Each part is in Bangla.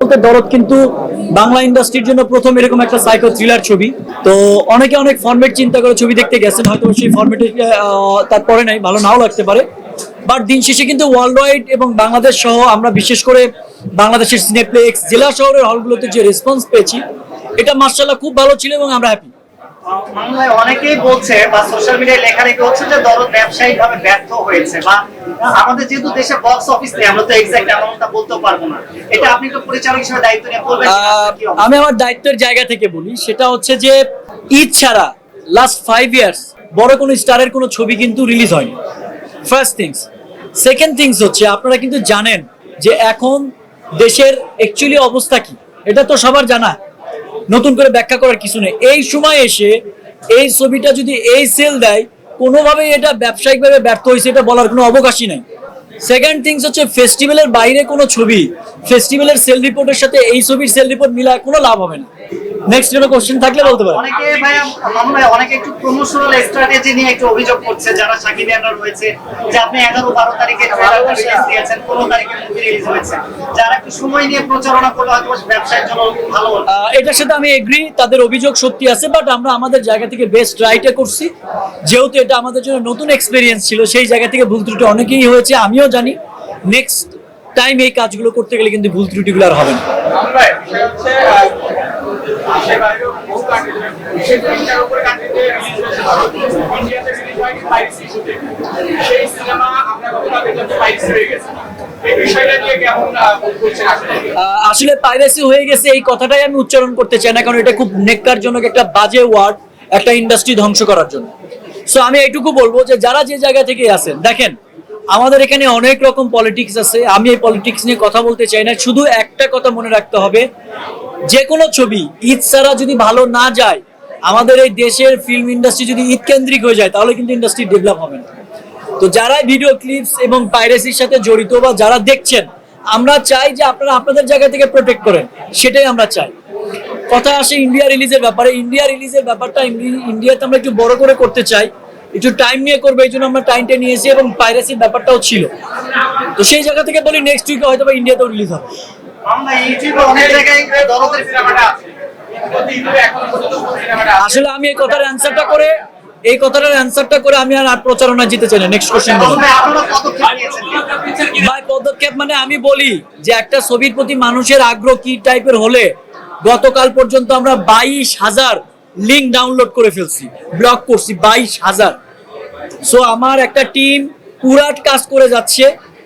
বলতে দরদ কিন্তু বাংলা ইন্ডাস্ট্রির জন্য প্রথম এরকম একটা সাইকো থ্রিলার ছবি। তো অনেকে অনেক ফরম্যাট চিন্তা করে ছবি দেখতে গেছেন, হয়তো সেই ফরম্যাটে তারপরে নাই, ভালো নাও লাগতে পারে। বাট দিন শেষে কিন্তু ওয়ার্ল্ড ওয়াইড এবং বাংলাদেশ সহ আমরা বিশেষ করে বাংলাদেশের সিনেপ্লেক্স জেলা শহরের হলগুলোতে যে রেসপন্স পেয়েছি, এটা মার্শাল্লাহ খুব ভালো ছিল এবং আমরা হ্যাপি বাংলায় অনেকেই বলছে বা সোশ্যাল মিডিয়ায় হচ্ছে যে দরদ ব্যবসায়িক ভাবে ব্যর্থ হয়েছে বা আমাদের যেহেতু দেশে বক্স অফিস নেই আমরা তো এক্সাক্ট অ্যামাউন্টটা বলতে পারব না। এটা আপনি তো পরিচালক হিসেবে দায়িত্ব নিয়ে বলবেন? আমি আমার দায়িত্বের জায়গা থেকে বলি সেটা হচ্ছে যে ঈদ ছাড়া লাস্ট ফাইভ ইয়ার্স বড় কোনো স্টারের কোনো ছবি কিন্তু রিলিজ হয়নি। ফার্স্ট থিংস সেকেন্ড থিংস হচ্ছে আপনারা কিন্তু জানেন যে এখন দেশের অ্যাকচুয়ালি অবস্থা কি এটা তো সবার জানা। নতুন করে ব্যাখ্যা করার কিছু নেই। এই সময় এসে এই ছবিটা যদি এই সেল দেয়, কোনোভাবেই এটা ব্যবসায়িকভাবে ব্যর্থ হয়েছে, এটা বলার কোনো অবকাশই নেই। সেকেন্ড থিংস হচ্ছে ফেস্টিভ্যালের বাইরে কোনো ছবি ফেস্টিভ্যালের সেল রিপোর্টের সাথে এই ছবির সেল রিপোর্ট মিলায় কোনো লাভ হবে না। নেক্সট কোনো কোশ্চেন থাকলে বলতে পারেন। অনেকে মামুন ভাই অনেকে একটু প্রমোশনাল স্ট্র্যাটেজি নিয়ে একটু অভিযোগ করছে যারা সাকিবিয়ানরা রয়েছে যে আপনি এগারো বারো তারিখে ট্রেলারটা রিলিজ দিয়েছেন পনেরো তারিখে মুভি রিলিজ হয়েছে। যারা একটু সময় নিয়ে প্রচারণা করলে হয়তো ব্যবসায়ের জন্য ভালো আহ, এটার সাথে আমি এগ্রি তাদের অভিযোগ সত্যি আছে বাট আমরা আমাদের জায়গা থেকে বেস্ট ট্রাইটা করছি। যেহেতু এটা আমাদের জন্য নতুন এক্সপিরিয়েন্স ছিল সেই জায়গা থেকে ভুল ত্রুটি অনেকেই হয়েছে আমিও জানি। নেক্সট টাইম এই কাজগুলো করতে গেলে কিন্তু ভুল ত্রুটিগুলো আর হবে না। আসলে? পাইরেসি হয়ে গেছে এই কথাটাই আমি উচ্চারণ করতে চাই না কারণ এটা খুব নেককারজনক একটা বাজে ওয়ার্ড একটা ইন্ডাস্ট্রি ধ্বংস করার জন্য। সো আমি এইটুকু বলব যে যারা যে জায়গা থেকে আছেন দেখেন আমাদের এখানে অনেক রকম পলিটিক্স আছে। আমি এই পলিটিক্স নিয়ে কথা বলতে চাই না। শুধু একটা কথা মনে রাখতে হবে। যে কোনো ছবি ঈদ ছাড়া যদি ভালো না যায়, আমাদের এই দেশের ফিল্ম ইন্ডাস্ট্রি যদি ঈদ কেন্দ্রিক হয়ে যায়, তাহলে কিন্তু ইন্ডাস্ট্রি ডেভেলপ হবে না। তো যারা ভিডিও ক্লিপস এবং পাইরেসির সাথে জড়িত বা যারা দেখছেন, আমরা চাই যে আপনারা আপনাদের জায়গা থেকে প্রোটেক্ট করেন। সেটাই আমরা চাই। কথা আসে ইন্ডিয়া রিলিজের ব্যাপারে। ইন্ডিয়া রিলিজের ব্যাপারটা ইন্ডিয়াতে আমরা একটু বড় করে করতে চাই। একটু টাইম নিয়ে করব এই জন্য আমরা টাইমটা নিয়েছি এবং পাইরেসির ব্যাপারটাও ছিল। তো সেই জায়গা থেকে বলি নেক্সট উইকে হয়তো বা ইন্ডিয়াতেও রিলিজ হবে। আসলে আমি এই কথার অ্যান্সারটা করে এই কথাটার অ্যান্সারটা করে আমি আর প্রচারণা জিতে চাই না। Next question? ভাই পদক্ষেপ মানে আমি বলি যে একটা ছবির প্রতি মানুষের আগ্রহ কি টাইপের হলে গতকাল পর্যন্ত আমরা বাইশ হাজার লিঙ্ক ডাউনলোড করে ফেলছি। ব্লক করছি বাইশ হাজার। সো আমার একটা টিম পুরাট কাজ করে যাচ্ছে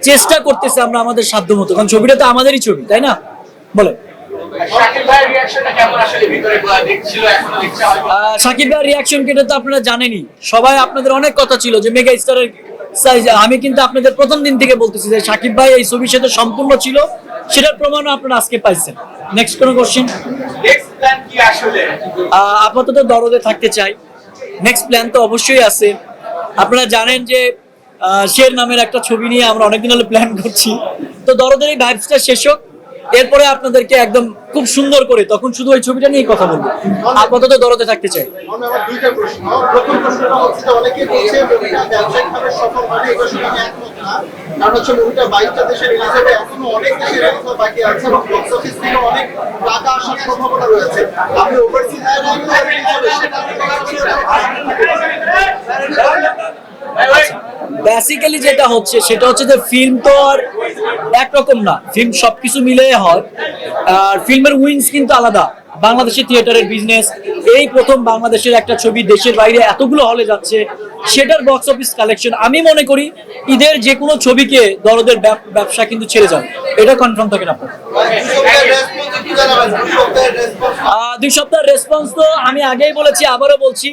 চেষ্টা করতেছে আমরা আমাদের সাধ্য মতো কারণ ছবিটা তো আমাদেরই ছবি তাই না? বলে সাকিব ভাইয়ের রিয়াকশন কেটে তো আপনারা জানেনই। সবাই আপনাদের অনেক কথা ছিল যে মেগা স্টারের আমি কিন্তু আপনাদের প্রথম দিন থেকে বলতেছি যে সাকিব ভাই এই ছবির সাথে সম্পূর্ণ ছিল। সেটার প্রমাণও আপনারা আজকে পাইছেন। নেক্সট কোনো কোশ্চেন নেক্সট প্ল্যান কি আসলে আপাতত দরদে থাকতে চাই। নেক্সট প্ল্যান তো অবশ্যই আছে। আপনারা জানেন যে শের নামের একটা ছবি নিয়ে আমরা অনেকদিন হলে প্ল্যান করছি। তো দরদের এই ভাইবসটা শেষ হোক। এরপরে আপনাদেরকে একদম খুব সুন্দর করে তখন শুধু ওই ছবিটা নিয়েই কথা বলব। আপাতত দরদে থাকতে চাই। আমার আবার দুইটা প্রশ্ন। প্রথম প্রশ্নটা হচ্ছে যে অনেকে বলছে মুভিটা ব্যবসায়িকভাবে সফল হয়নি এবার শুনে আমি একমত না। কারণ হচ্ছে মুভিটা বাইশটা দেশে রিলিজ হবে এখনও অনেক দেশে রিলিজ হওয়া বাকি আছে এবং বক্স অফিস থেকে অনেক টাকা আসার সম্ভাবনা রয়েছে। আপনি ওভারসিজ আয়ারল্যান্ডে রিলিজ হবে সেটা বেসিক্যালি যেটা হচ্ছে সেটা হচ্ছে যে ফিল্ম তো আর একরকম না। ফিল্ম সবকিছু মিলে হয়। আর ফিল্মের উইংস কিন্তু আলাদা। বাংলাদেশের থিয়েটারের বিজনেস এই প্রথম বাংলাদেশের একটা ছবি দেশের বাইরে এতগুলো হলে যাচ্ছে সেটার বক্স অফিস কালেকশন আমি মনে করি ঈদের যে কোনো ছবিকে দরদের ব্যবসা কিন্তু ছেড়ে যাবে। এটা কনফার্ম আপনার আহ, দুই সপ্তাহের রেসপন্স তো আমি আগেই বলেছি আবারও বলছি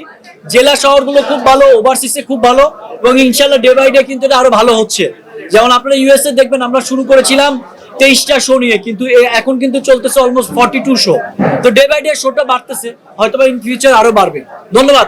জেলা শহরগুলো খুব ভালো ওভারসিসে খুব ভালো এবং ইনশাল্লাহ ডে বাই ডে কিন্তু এটা আরও ভালো হচ্ছে। যেমন আপনারা ইউএসএ দেখবেন, আমরা শুরু করেছিলাম তেইশটা শো নিয়ে, কিন্তু এখন কিন্তু চলতেছে অলমোস্ট ফর্টি টু শো তো ডে বাই ডে শোটা বাড়তেছে হয়তো ইন ফিউচার আরও বাড়বে। ধন্যবাদ।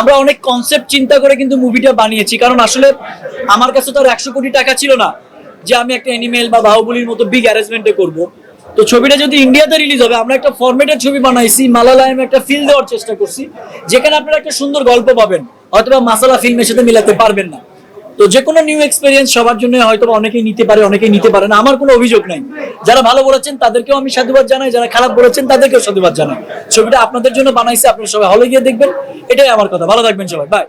আমরা অনেক কনসেপ্ট চিন্তা করে কিন্তু মুভিটা বানিয়েছি। কারণ আসলে আমার কাছে তো আর একশো কোটি টাকা ছিল না যে আমি একটা অ্যানিমেল বা বাহুবলির মতো বিগ অ্যারেঞ্জমেন্টে করব। তো ছবিটা যদি ইন্ডিয়াতে রিলিজ হবে, আমরা একটা ফরম্যাটের ছবি বানাইছি মালালায়াম একটা ফিল দেওয়ার চেষ্টা করছি, যেখানে আপনারা একটা সুন্দর গল্প পাবেন, অথবা মাসালা ফিল্মের সাথে মিলাতে পারবেন না। তো যে কোনো নিউ এক্সপিরিয়েন্স সবার জন্য হয়তো অনেকেই নিতে পারে, অনেকেই নিতে পারে না। আমার কোনো অভিযোগ নাই। যারা ভালো বলেছেন, তাদেরকেও আমি সাধুবাদ জানাই। যারা খারাপ বলেছেন, তাদেরকেও সাধুবাদ জানাই। ছবিটা আপনাদের জন্য বানাইছে, আপনারা সবাই হলে গিয়ে দেখবেন। এটাই আমার কথা। ভালো থাকবেন সবাই। বাই